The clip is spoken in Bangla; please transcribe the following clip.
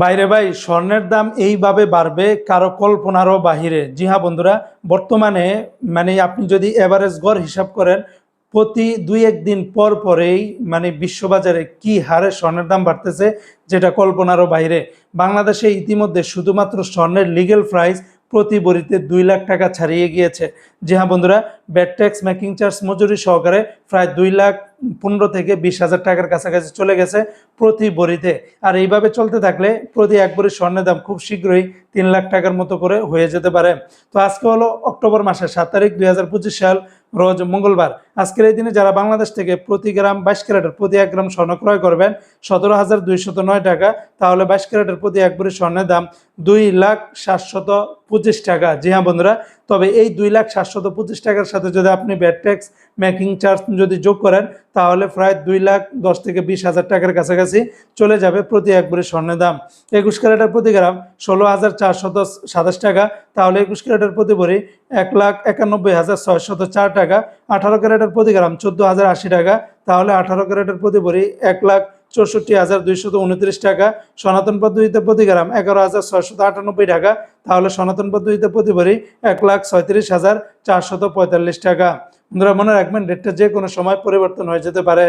বাইরে ভাই, স্বর্ণের দাম এইভাবে বাড়বে কারও কল্পনারও বাহিরে। জি হ্যাঁ বন্ধুরা, বর্তমানে মানে আপনি যদি এভারেজ গড় হিসাব করেন, প্রতি দুই একদিন পর পরেই মানে বিশ্ববাজারে কি হারে স্বর্ণের দাম বাড়তেছে, যেটা কল্পনারও বাইরে বাংলাদেশে ইতিমধ্যে শুধুমাত্র স্বর্ণের লিগেল প্রাইস প্রতি বড়িতে দুই লাখ টাকা ছাড়িয়ে গিয়েছে। জি হ্যাঁ বন্ধুরা ব্যাট ট্যাক্স, মেকিং চার্জ, মজুরি সহকারে প্রায় দুই লাখ পনেরো থেকে বিশ হাজার টাকার কাছাকাছি চলে গেছে প্রতি বড়িতে। আর এইভাবে চলতে থাকলে প্রতি এক বড়ি স্বর্ণের দাম খুব শীঘ্রই তিন লাখ টাকার মতো করে হয়ে যেতে পারে। তো আজকে হলো অক্টোবর মাসের সাত তারিখ দুই হাজার পঁচিশ সাল। রোজ মঙ্গলবার। আজকের এই দিনে যারা বাংলাদেশ থেকে প্রতি গ্রাম বাইশ ক্যারেটের প্রতি এক গ্রাম স্বর্ণ ক্রয় করবেন, সতেরো হাজার দুইশত নয় টাকা, তাহলে বাইশ ক্যারেটের প্রতি এক ভরি স্বর্ণের দাম দুই লাখ সাতশত পঁচিশ টাকা। জি হ্যাঁ বন্ধুরা তবে এই দুই লাখ সাতশত পঁচিশ টাকার সাথে যদি আপনি ব্যাট ট্যাক্স মেকিং চার্জ যদি যোগ করেন, তাহলে প্রায় দুই লাখ দশ থেকে বিশ হাজার টাকার কাছাকাছি চলে যাবে প্রতি এক ভরি স্বর্ণের দাম। একুশ ক্যারেটের প্রতি গ্রাম ষোলো হাজার চারশত সাতাশ টাকা, তাহলে একুশ ক্যারেটের প্রতি ভরি এক লাখ একানব্বই হাজার ছয়শত চার টাকা, আঠারো ক্যারেটের প্রতি গ্রাম চোদ্দ হাজার আশি টাকা, তাহলে আঠারো ক্যারেটের প্রতি ভরি এক লাখ চৌষট্টি হাজার দুইশত উনত্রিশ টাকা, সনাতন পদ্ধতিতে প্রতি গ্রাম এগারো হাজার ছয়শত আটানব্বই টাকা, তাহলে সনাতন পদ্ধতিতে প্রতি ভরি এক লাখ ছয়ত্রিশ হাজার চারশত পঁয়তাল্লিশ টাকা। বন্ধুরা, মনে রাখবেন রেটটা যে কোনো সময় পরিবর্তন হয়ে যেতে পারে।